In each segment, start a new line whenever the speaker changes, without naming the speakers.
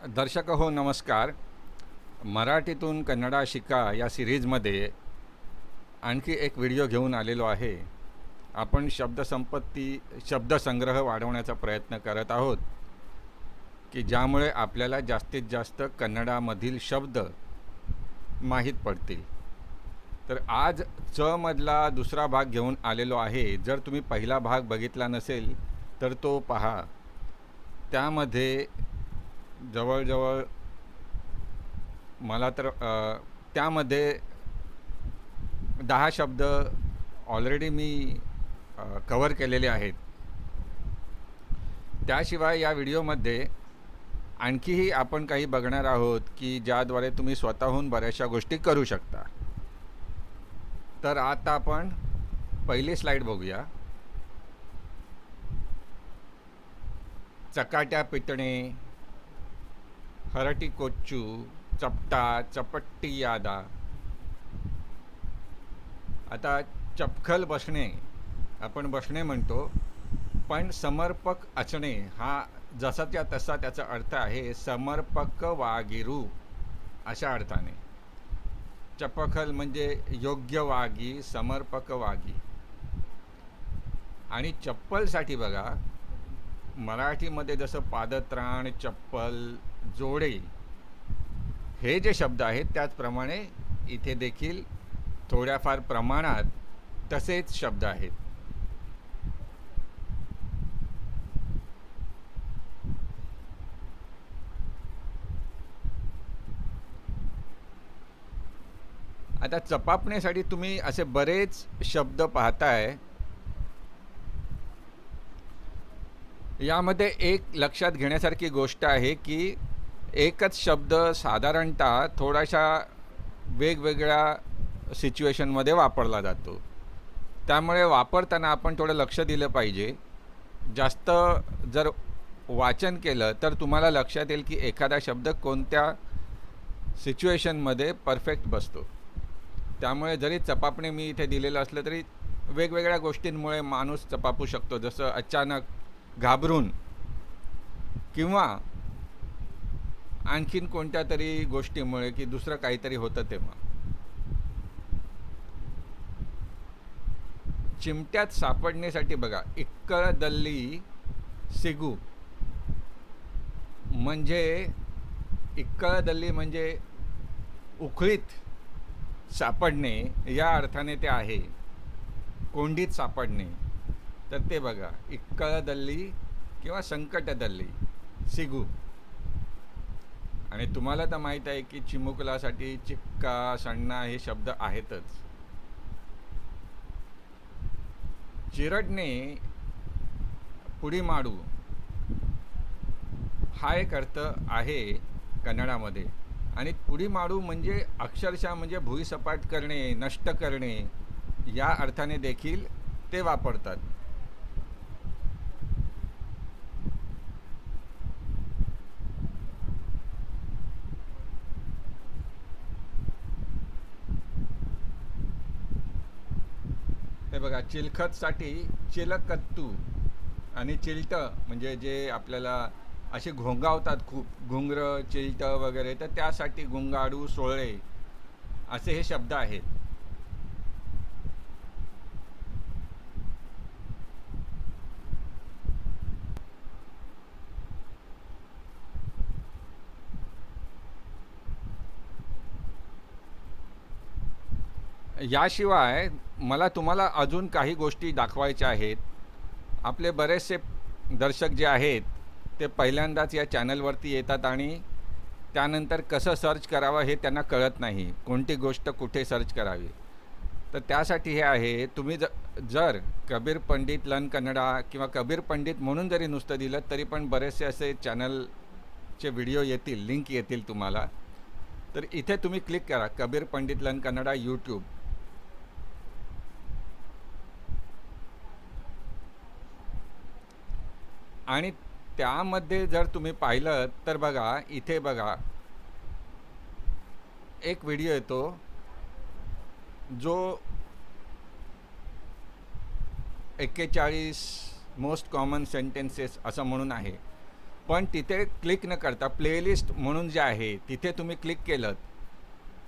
दर्शक हो नमस्कार. मराठीतून कन्नडा शिका या सिरीजमध्ये आणखी एक व्हिडिओ घेऊन आलेलो आहे. आपण शब्दसंपत्ती शब्दसंग्रह वाढवण्याचा प्रयत्न करत आहोत की ज्यामुळे आपल्याला जास्तीत जास्त कन्नडामधील शब्द माहीत पडतील. तर आज च मधला दुसरा भाग घेऊन आलेलो आहे. जर तुम्ही पहिला भाग बघितला नसेल तर तो पहा. त्यामध्ये जवळजवळ मला तर त्यामध्ये दहा शब्द ऑलरेडी मी कवर केलेले आहेत. त्याशिवाय या व्हिडिओमध्ये आणखीही आपण काही बघणार आहोत की ज्याद्वारे तुम्ही स्वतःहून बऱ्याचशा गोष्टी करू शकता. तर आता आपण पहिली स्लाईड बघूया. चकाट्या पितणे हरटी कोच्चू चपटा चपट्टी यादा आता चपखल बसणे आपण बसणे म्हणतो पण समर्पक असणे हा जसाच्या तसा त्याचा अर्थ आहे समर्पक वागिरू अशा अर्थाने. चपखल म्हणजे योग्य वागी समर्पक वागी. आणि चप्पलसाठी बघा मराठीमध्ये जसं पादत्राण चप्पल जोडे. हे जे शब्द आहेत त्याचप्रमाणे इथे देखील थोड्याफार प्रमाणात तसेच शब्द आहेत. आता चपापण्यासाठी तुम्ही असे बरेच शब्द पाहताय. यामध्ये एक लक्षात घेण्यासारखी गोष्ट आहे की एकच शब्द साधारणतः थोड्याशा वेगवेगळ्या सिच्युएशनमध्ये वापरला जातो. त्यामुळे वापरताना आपण थोडं लक्ष दिलं पाहिजे. जास्त जर वाचन केलं तर तुम्हाला लक्षात येईल की एखादा शब्द कोणत्या सिच्युएशनमध्ये परफेक्ट बसतो. त्यामुळे जरी चपापणे मी इथे दिलेलं असलं तरी वेगवेगळ्या गोष्टींमुळे माणूस चपापू शकतो. जसं अचानक घाबरून किंवा आणखीन कोणत्या तरी गोष्टीमुळे की दुसरं काहीतरी होतं तेव्हा? चिमट्यात सापडण्यासाठी बघा इक्कळ दल्ली सिगू. म्हणजे इक्कळ दल्ली म्हणजे उखळीत सापडणे या अर्थाने ते आहे. कोंडीत सापडणे. तर ते बघा इक्कळ दल्ली किंवा संकट दल्ली सिगू. आणि तुम्हाला तर माहीत आहे की चिमुकलासाठी चिक्का सण्णा हे शब्द आहेतच. चिरडणे पुडी माडू हा एक अर्थ आहे कन्नडामध्ये. आणि पुडी माडू म्हणजे अक्षरशः म्हणजे भुईसपाट करणे नष्ट करणे या अर्थाने देखील ते वापरतात. बघा चिलखतसाठी चिलकत्तू आणि चिलट म्हणजे जे आपल्याला असे घोंगावतात खूप घुंगरं चिलट वगैरे तर त्यासाठी घुंगाडू सोळे असे हे शब्द आहेत. याशिवाय मला तुम्हाला अजून काही गोष्टी दाखवायच्या आहेत. आपले बरेचसे दर्शक जे आहेत ते पहिल्यांदाच या चॅनलवरती येतात आणि त्यानंतर कसं सर्च करावं हे त्यांना कळत नाही. कोणती गोष्ट कुठे सर्च करावी? तर त्यासाठी हे आहे तुम्ही ज जर कबीर पंडित लन कन्नडा किंवा कबीर पंडित म्हणून जरी नुसतं दिलं तरी पण बरेचसे असे चॅनलचे व्हिडिओ येतील लिंक येतील तुम्हाला. तर इथे तुम्ही क्लिक करा कबीर पंडित लन कन्नडा यूट्यूब आणि त्यामध्ये जर तुम्ही पाहिलं तर बघा इथे बघा. एक व्हिडिओ येतो जो एक्केचाळीस मोस्ट कॉमन सेंटेन्सेस असं म्हणून आहे. पण तिथे क्लिक न करता प्लेलिस्ट म्हणून जे आहे तिथे तुम्ही क्लिक केलं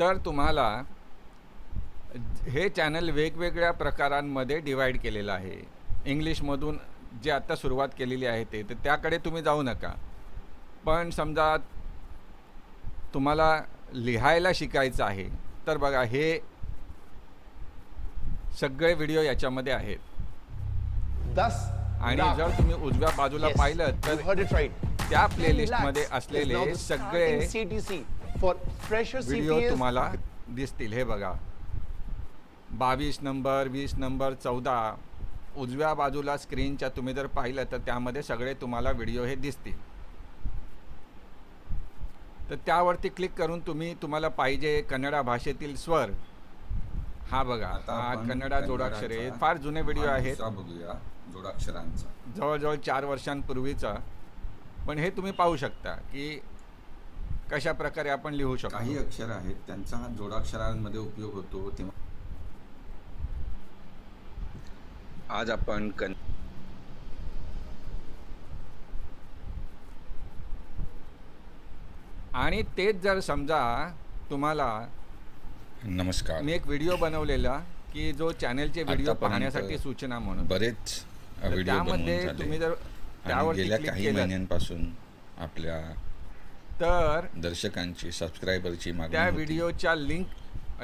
तर तुम्हाला हे चॅनल वेगवेगळ्या प्रकारांमध्ये डिवाईड केलेलं आहे. इंग्लिशमधून जे आत्ता सुरुवात केलेली आहे ते तर त्याकडे तुम्ही जाऊ नका. पण समजा तुम्हाला लिहायला शिकायचं आहे तर बघा हे सगळे व्हिडिओ याच्यामध्ये आहेत. आणि. जर तुम्ही उजव्या बाजूला पाहिलं तर. त्या प्लेलिस्टमध्ये असलेले सगळे व्हिडिओ. तुम्हाला दिसतील. हे बघा. बावीस नंबर वीस नंबर चौदा. उजव्या बाजूला स्क्रीनच्या तुम्ही जर पाहिलं तर त्यामध्ये सगळे तुम्हाला व्हिडिओ हे दिसतील. तर त्यावरती क्लिक करून तुम्ही तुम्हाला पाहिजे कन्नडा भाषेतील स्वर. हा बघा
आता
हा कन्नडा जोडाक्षरे फार जुने व्हिडिओ आहेत.
बघूया जोडाक्षरांचा.
जवळजवळ चार वर्षांपूर्वीचा. पण हे तुम्ही पाहू शकता की कशा प्रकारे आपण लिहू
काही
शकतो
अक्षर आहेत त्यांचा जोडाक्षरांमध्ये उपयोग होतो तेव्हा आज आपण कन
आणि तेच जर समजा तुम्हाला
नमस्कार.
मी एक व्हिडिओ बनवलेला की जो चॅनलचे व्हिडिओ पाहण्यासाठी सूचना म्हणून.
बरेच
त्यामध्ये तुम्ही जर
आणि
त्यावरती
गेल्या काही महिन्यांपासून आपल्या
तर
दर्शकांची सबस्क्रायबरची
त्या व्हिडिओच्या लिंक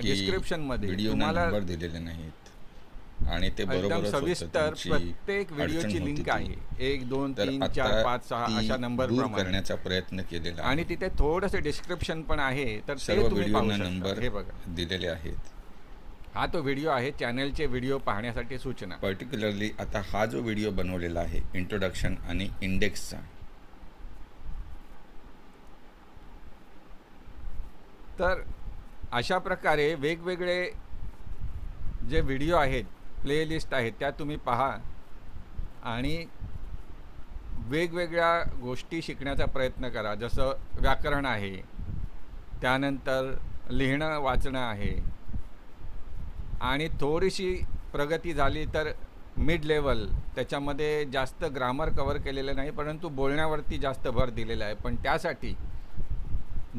डिस्क्रिप्शनमध्ये
तुम्हाला
दिलेले नाहीत. आणि ते बरोबर
सविस्तर प्रत्येक व्हिडिओची लिंक आहे. एक दोन तीन चार पाच सहा अशा नंबर
करण्याचा प्रयत्न केलेला
आणि. तिथे थोडंसं डिस्क्रिप्शन पण आहे तर
सर्व व्हिडिओना
शकता.
नंबर
हे बघा.
दिलेले आहेत.
हा तो व्हिडिओ आहे चॅनलचे व्हिडिओ पाहण्यासाठी सूचना.
पर्टिक्युलरली आता हा जो व्हिडिओ बनवलेला आहे इंट्रोडक्शन आणि इंडेक्सचा
तर अशा प्रकारे वेगवेगळे जे व्हिडिओ आहेत प्लेलिस्ट आहेत त्या तुम्ही पहा. आणि वेगवेगळ्या गोष्टी शिकण्याचा प्रयत्न करा. जसं व्याकरण आहे त्यानंतर लिहिणं वाचणं आहे. आणि थोडीशी प्रगती झाली तर मिड लेवल त्याच्यामध्ये जास्त ग्रामर कवर केलेलं नाही परंतु बोलण्यावरती जास्त भर दिलेला आहे. पण त्यासाठी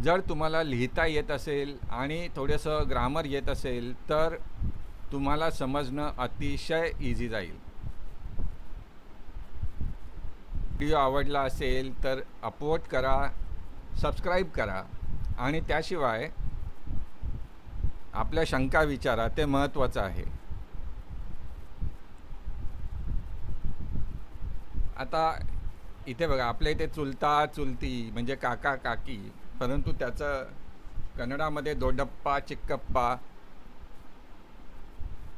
जर तुम्हाला लिहिता येत असेल आणि थोडंसं ग्रामर येत असेल तर तुम्हाला समजणं अतिशय इझी जाईल. व्हिडिओ आवडला असेल तर अपवोट करा सबस्क्राईब करा आणि त्याशिवाय आपल्या शंका विचारा ते महत्त्वाचं आहे. आता इथे बघा आपल्या इथे चुलता चुलती म्हणजे काका काकी परंतु त्याचं कन्नडामध्ये दोडप्पा चिक्कप्पा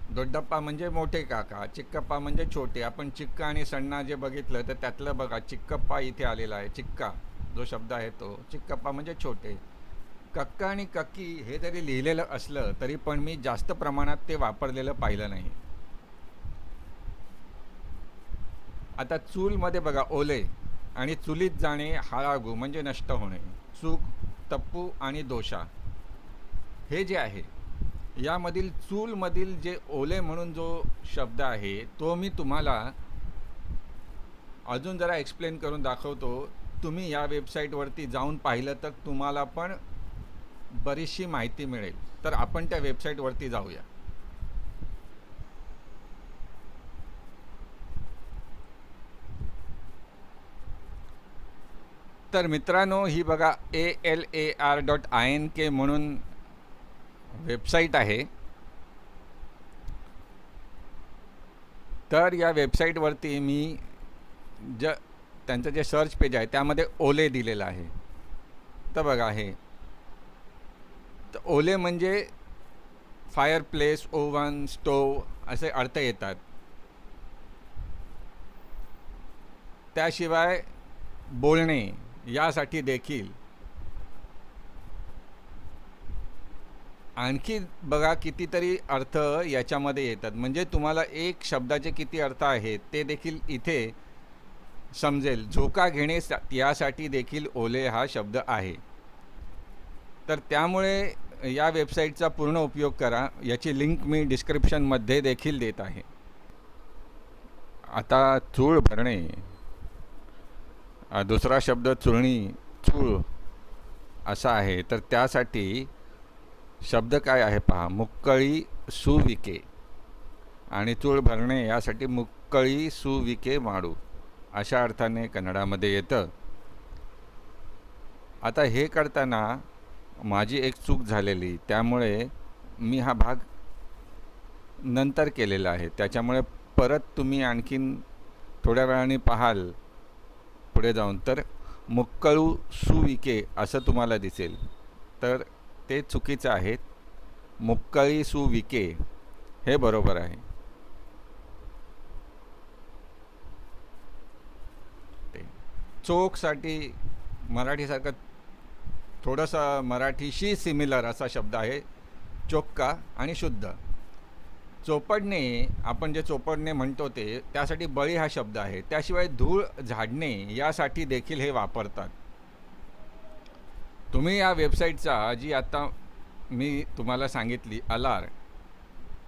दोड्डप्पा म्हणजे मोठे काका चिक्कप्पा म्हणजे छोटे. आपण चिक्का आणि सण्णा जे बघितलं तर त्यातलं बघा चिक्कप्पा इथे आलेला आहे. चिक्का जो शब्द आहे तो. चिक्कप्पा म्हणजे छोटे. कक्का आणि कक्की हे जरी लिहिलेलं असलं तरी पण मी जास्त प्रमाणात ते वापरलेलं पाहिलं नाही. आता चूलमध्ये बघा ओले आणि चुलीत जाणे हाळागू म्हणजे नष्ट होणे. चूक तप्पू आणि दोषा. हे जे आहे यामधील चूलमधील जे ओले म्हणून जो शब्द आहे तो मी तुम्हाला अजून जरा एक्सप्लेन करून दाखवतो. तुम्ही या वेबसाईटवरती जाऊन पाहिलं तर तुम्हाला पण बरीचशी माहिती मिळेल. तर आपण त्या वेबसाईटवरती जाऊया. तर मित्रांनो ही बघा A L A R dot I N K म्हणून वेबसाईट आहे. तर या वेबसाईटवरती मी ज त्यांचं जे सर्च पेज आहे त्यामध्ये ओले दिलेलं आहे. तर बघा हे. तर ओले म्हणजे फायर प्लेस ओव्हन स्टोव असे अर्थ येतात. त्याशिवाय बोलणे यासाठी देखील आणखी बघा कितीतरी अर्थ याच्यामध्ये येतात. म्हणजे तुम्हाला एक शब्दाचे किती अर्थ आहेत ते देखील इथे समजेल. झोका घेणे सा- यासाठी देखील ओले हा शब्द आहे. तर त्यामुळे या वेबसाईटचा पूर्ण उपयोग करा. याची लिंक मी डिस्क्रिप्शनमध्ये देखील देत आहे. आता चूळ भरणे. दुसरा शब्द चुळणी चूळ असा आहे. तर त्यासाठी शब्द काय आहे पहा? मुक्कळी सुविके. आणि चूळ भरणे यासाठी मुक्कळी सुविके माडू. अशा अर्थाने कन्नडामध्ये येतं. आता हे करताना माझी एक चूक झालेली. त्यामुळे मी हा भाग नंतर केलेला आहे. त्याच्यामुळे परत तुम्ही आणखीन थोड्या वेळाने पाहाल. पुढे जाऊन तर मुक्कळू सुविके असं तुम्हाला दिसेल. तर ते चुकीचं आहे मुक्कळी सुविके हे बरोबर आहे. चोखसाठी मराठीसारखं थोडंसं मराठीशी सिमिलर असा शब्द आहे. चोक्का आणि शुद्ध. चोपडणे आपण जे चोपडणे म्हणतो ते त्यासाठी बळी हा शब्द आहे. त्याशिवाय धूळ झाडणे यासाठी देखील हे वापरतात. तुम्ही या वेबसाईटचा जी आता मी तुम्हाला सांगितली अलार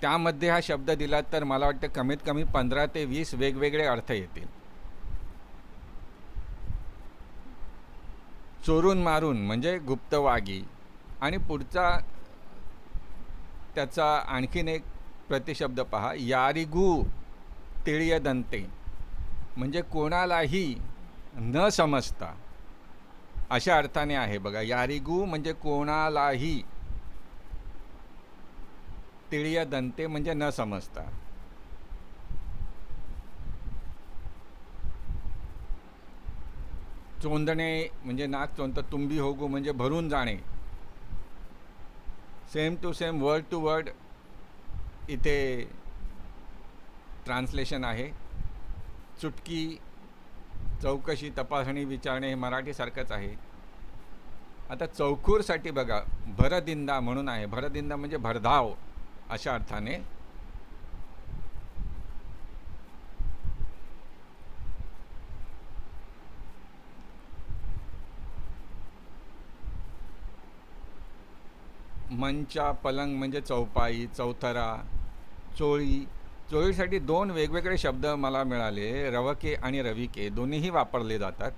त्यामध्ये हा शब्द दिलात तर मला वाटतं कमीत कमी पंधरा ते वीस वेगवेगळे अर्थ येतील. चोरून मारून म्हणजे गुप्तवागी आणि पुढचा त्याचा आणखीन एक प्रतिशब्द पहा यारिगू तिळ्यदंते म्हणजे कोणालाही न समजता. अशा अर्थाने आहे बघा यारिगू म्हणजे कोणालाही तिळयदंते म्हणजे न समजता. चोंदणे म्हणजे नाक चोंद तुंबी होगू म्हणजे भरून जाणे. Same to same word to word इथे ट्रान्सलेशन आहे. चुटकी चौकशी तपासणी विचारणे हे मराठीसारखंच आहे. आता चौकूरसाठी बघा भरदिंदा म्हणून आहे. भरदिंदा म्हणजे भरधाव अशा अर्थाने. मंचा पलंग म्हणजे चौपाई चौथरा चोळी चोळीसाठी दोन वेगवेगळे शब्द मला मिळाले. रवके आणि रविके दोन्हीही वापरले जातात.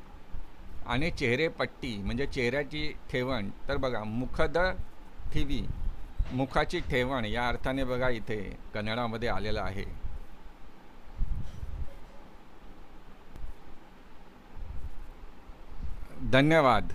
आणि चेहरेपट्टी म्हणजे चेहऱ्याची ठेवण. तर बघा मुखद ठेवी मुखाची ठेवण या अर्थाने बघा इथे कन्नडामध्ये आलेलं आहे. धन्यवाद.